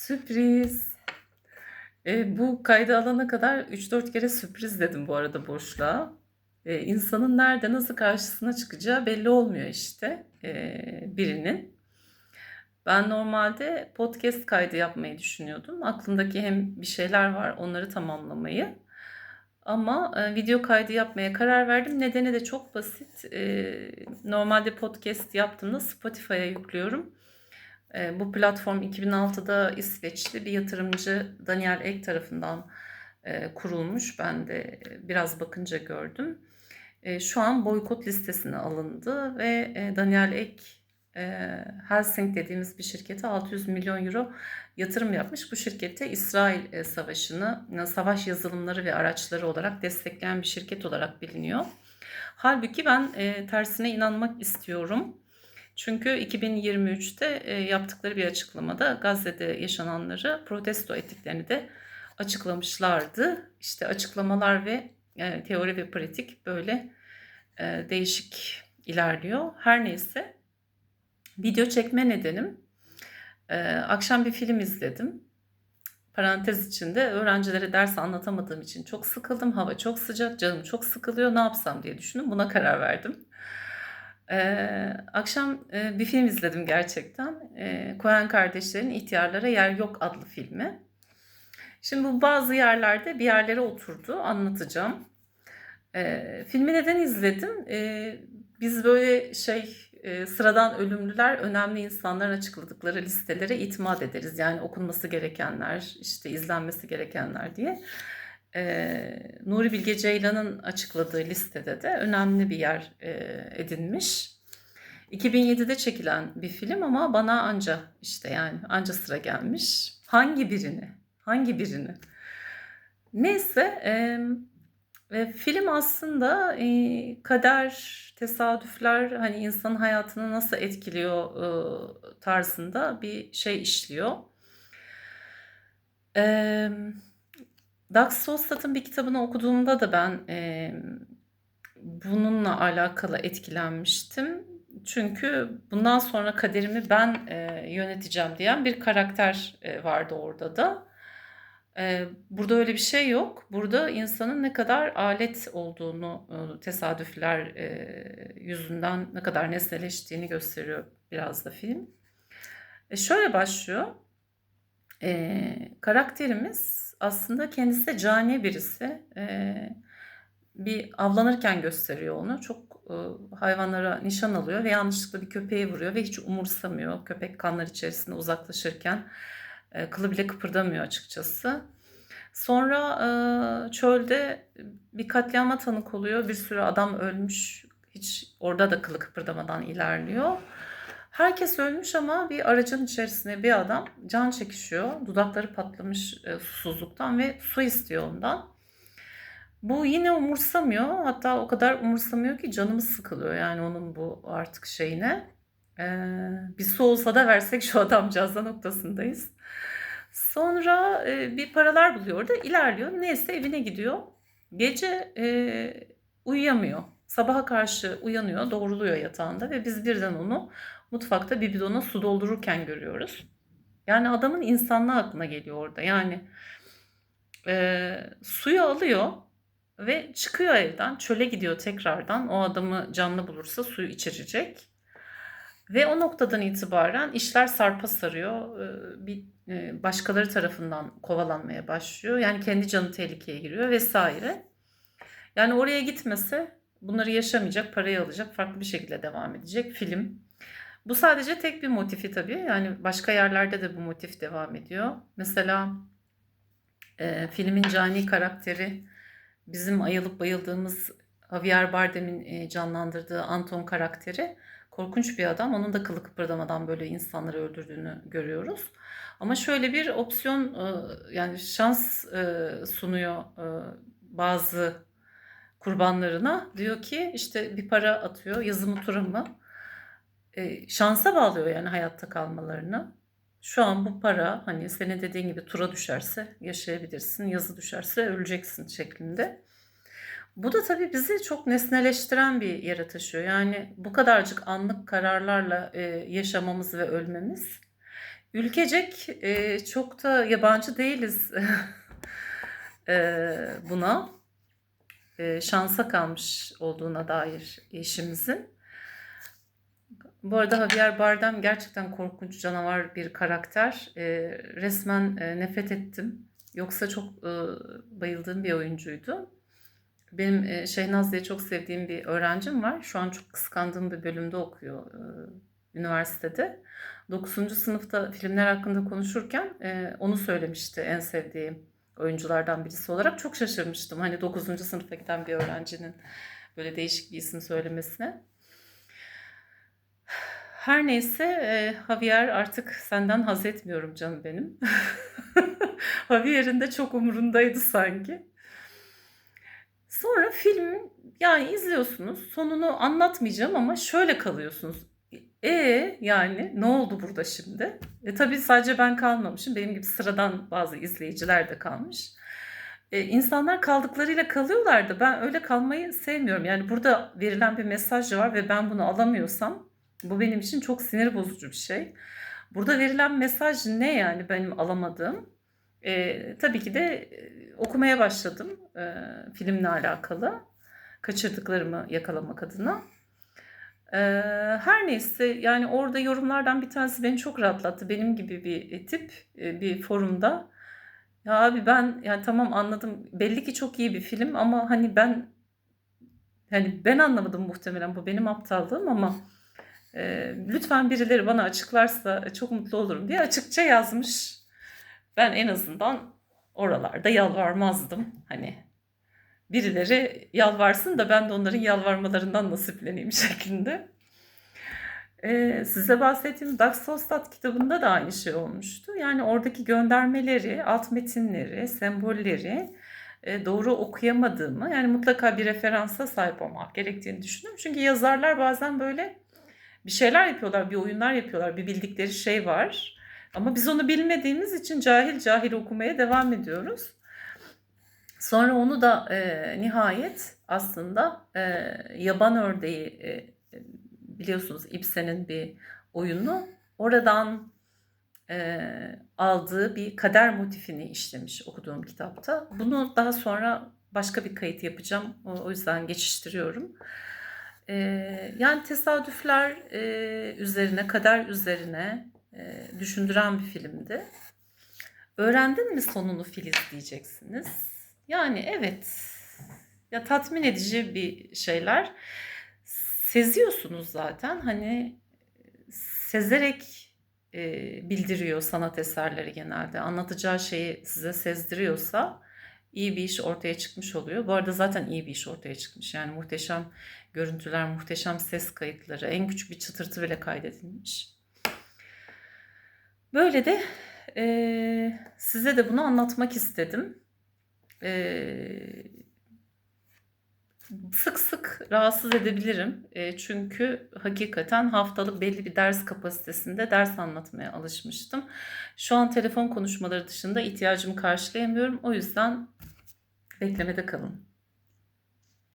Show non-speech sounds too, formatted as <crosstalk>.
Sürpriz. E, bu kaydı alana kadar 3-4 kere sürpriz dedim bu arada boşluğa. E, insanın nerede nasıl karşısına çıkacağı belli olmuyor işte e, birinin. Ben normalde podcast kaydı yapmayı düşünüyordum. Aklımdaki hem bir şeyler var onları tamamlamayı. Ama e, video kaydı yapmaya karar verdim. Nedeni de çok basit. E, normalde podcast yaptığımda Spotify'a yüklüyorum. E, bu platform 2006'da İsveçli bir yatırımcı Daniel Ek tarafından e, kurulmuş. Ben de e, biraz bakınca gördüm. E, şu an boykot listesine alındı ve Daniel Ek Helsing dediğimiz bir şirkete 600 milyon euro yatırım yapmış. Bu şirkette İsrail savaşını, savaş yazılımları ve araçları olarak destekleyen bir şirket olarak biliniyor. Halbuki ben tersine inanmak istiyorum. Çünkü 2023'te e, yaptıkları bir açıklamada Gazze'de yaşananları protesto ettiklerini de açıklamışlardı. İşte açıklamalar ve e, teori ve pratik böyle e, değişik ilerliyor. Her neyse video çekme nedenim akşam bir film izledim. Parantez içinde öğrencilere ders anlatamadığım için çok sıkıldım. Hava çok sıcak, canım çok sıkılıyor. Ne yapsam diye düşündüm. Buna karar verdim. Ee, akşam e, bir film izledim gerçekten. Ee, Coen kardeşlerin İhtiyarlara Yer Yok adlı filmi. Şimdi bu bazı yerlerde bir yerlere oturdu. Anlatacağım. Ee, filmi neden izledim? Ee, biz böyle şey e, sıradan ölümlüler önemli insanların açıkladıkları listelere itimat ederiz. Yani okunması gerekenler, işte izlenmesi gerekenler diye. Ee, Nuri Bilge Ceylan'ın açıkladığı listede de önemli bir yer e, edinmiş. 2007'de çekilen bir film ama bana anca işte yani anca sıra gelmiş. Hangi birini? Hangi birini? Neyse e, ve film aslında e, kader, tesadüfler hani insanın hayatını nasıl etkiliyor e, tarzında bir şey işliyor. Eee Dax Solstat'ın bir kitabını okuduğumda da ben e, bununla alakalı etkilenmiştim. Çünkü bundan sonra kaderimi ben e, yöneteceğim diyen bir karakter e, vardı orada da. E, burada öyle bir şey yok. Burada insanın ne kadar alet olduğunu, e, tesadüfler e, yüzünden ne kadar nesneleştiğini gösteriyor biraz da film. E, şöyle başlıyor. E, karakterimiz aslında kendisi de cani birisi. Ee, bir avlanırken gösteriyor onu. Çok e, hayvanlara nişan alıyor ve yanlışlıkla bir köpeği vuruyor ve hiç umursamıyor. Köpek kanlar içerisinde uzaklaşırken e, kılı bile kıpırdamıyor açıkçası. Sonra e, çölde bir katliama tanık oluyor. Bir sürü adam ölmüş. Hiç orada da kılı kıpırdamadan ilerliyor. Herkes ölmüş ama bir aracın içerisinde bir adam can çekişiyor. Dudakları patlamış e, susuzluktan ve su istiyor ondan. Bu yine umursamıyor. Hatta o kadar umursamıyor ki canımız sıkılıyor yani onun bu artık şeyine. Ee, bir su olsa da versek şu adamcağıza noktasındayız. Sonra e, bir paralar buluyor orada ilerliyor. Neyse evine gidiyor. Gece e, uyuyamıyor. Sabaha karşı uyanıyor, doğruluyor yatağında ve biz birden onu mutfakta bir bidona su doldururken görüyoruz. Yani adamın insanlığı aklına geliyor orada. Yani e, suyu alıyor ve çıkıyor evden. Çöle gidiyor tekrardan. O adamı canlı bulursa suyu içirecek. Ve o noktadan itibaren işler sarpa sarıyor. E, bir e, başkaları tarafından kovalanmaya başlıyor. Yani kendi canı tehlikeye giriyor vesaire. Yani oraya gitmese bunları yaşamayacak, parayı alacak, farklı bir şekilde devam edecek film. Bu sadece tek bir motifi tabii. Yani başka yerlerde de bu motif devam ediyor. Mesela e, filmin cani karakteri bizim ayılıp bayıldığımız Javier Bardem'in e, canlandırdığı Anton karakteri korkunç bir adam. Onun da kılı kıpırdamadan böyle insanları öldürdüğünü görüyoruz. Ama şöyle bir opsiyon e, yani şans e, sunuyor e, bazı kurbanlarına. Diyor ki işte bir para atıyor yazı mı tura mı? E, şansa bağlıyor yani hayatta kalmalarını. Şu an bu para hani senin dediğin gibi tura düşerse yaşayabilirsin, yazı düşerse öleceksin şeklinde. Bu da tabii bizi çok nesneleştiren bir yere taşıyor. Yani bu kadarcık anlık kararlarla e, yaşamamız ve ölmemiz Ülkecek e, çok da yabancı değiliz <laughs> e, buna. E, şansa kalmış olduğuna dair eşimizin. Bu arada Javier Bardem gerçekten korkunç canavar bir karakter. E, resmen e, nefret ettim. Yoksa çok e, bayıldığım bir oyuncuydu. Benim e, Şehnaz diye çok sevdiğim bir öğrencim var. Şu an çok kıskandığım bir bölümde okuyor e, üniversitede. 9. sınıfta filmler hakkında konuşurken e, onu söylemişti en sevdiğim oyunculardan birisi olarak. Çok şaşırmıştım. Hani 9. sınıfa giden bir öğrencinin böyle değişik bir isim söylemesine. Her neyse e, Javier artık senden haz etmiyorum canım benim. <laughs> Javier'in de çok umurundaydı sanki. Sonra film yani izliyorsunuz. Sonunu anlatmayacağım ama şöyle kalıyorsunuz. E yani ne oldu burada şimdi? E tabii sadece ben kalmamışım. Benim gibi sıradan bazı izleyiciler de kalmış. E, insanlar kaldıklarıyla kalıyorlardı. Ben öyle kalmayı sevmiyorum. Yani burada verilen bir mesaj var ve ben bunu alamıyorsam bu benim için çok sinir bozucu bir şey. Burada verilen mesaj ne yani benim alamadığım? E, tabii ki de e, okumaya başladım e, filmle alakalı. Kaçırdıklarımı yakalamak adına. E, her neyse yani orada yorumlardan bir tanesi beni çok rahatlattı. Benim gibi bir tip e, bir forumda. Ya abi ben yani tamam anladım. Belli ki çok iyi bir film ama hani ben hani ben anlamadım muhtemelen bu benim aptallığım ama e, lütfen birileri bana açıklarsa çok mutlu olurum diye açıkça yazmış. Ben en azından oralarda yalvarmazdım. Hani birileri yalvarsın da ben de onların yalvarmalarından nasipleneyim <laughs> şeklinde. Ee, size bahsettiğim Dax Sostat kitabında da aynı şey olmuştu. Yani oradaki göndermeleri, alt metinleri, sembolleri e, doğru okuyamadığımı, yani mutlaka bir referansa sahip olmak gerektiğini düşünüyorum. Çünkü yazarlar bazen böyle bir şeyler yapıyorlar, bir oyunlar yapıyorlar, bir bildikleri şey var. Ama biz onu bilmediğimiz için cahil cahil okumaya devam ediyoruz. Sonra onu da e, nihayet aslında e, yaban ördeği e, biliyorsunuz Ibsen'in bir oyunu. Oradan e, aldığı bir kader motifini işlemiş okuduğum kitapta. Bunu daha sonra başka bir kayıt yapacağım. O, o yüzden geçiştiriyorum. E, yani tesadüfler e, üzerine, kader üzerine e, düşündüren bir filmdi. Öğrendin mi sonunu Filiz diyeceksiniz. Yani evet ya tatmin edici bir şeyler seziyorsunuz zaten hani sezerek e, bildiriyor sanat eserleri genelde anlatacağı şeyi size sezdiriyorsa iyi bir iş ortaya çıkmış oluyor. Bu arada zaten iyi bir iş ortaya çıkmış. Yani muhteşem görüntüler, muhteşem ses kayıtları, en küçük bir çıtırtı bile kaydedilmiş. Böyle de e, size de bunu anlatmak istedim. E, sık sık rahatsız edebilirim. E, çünkü hakikaten haftalık belli bir ders kapasitesinde ders anlatmaya alışmıştım. Şu an telefon konuşmaları dışında ihtiyacımı karşılayamıyorum. O yüzden beklemede kalın.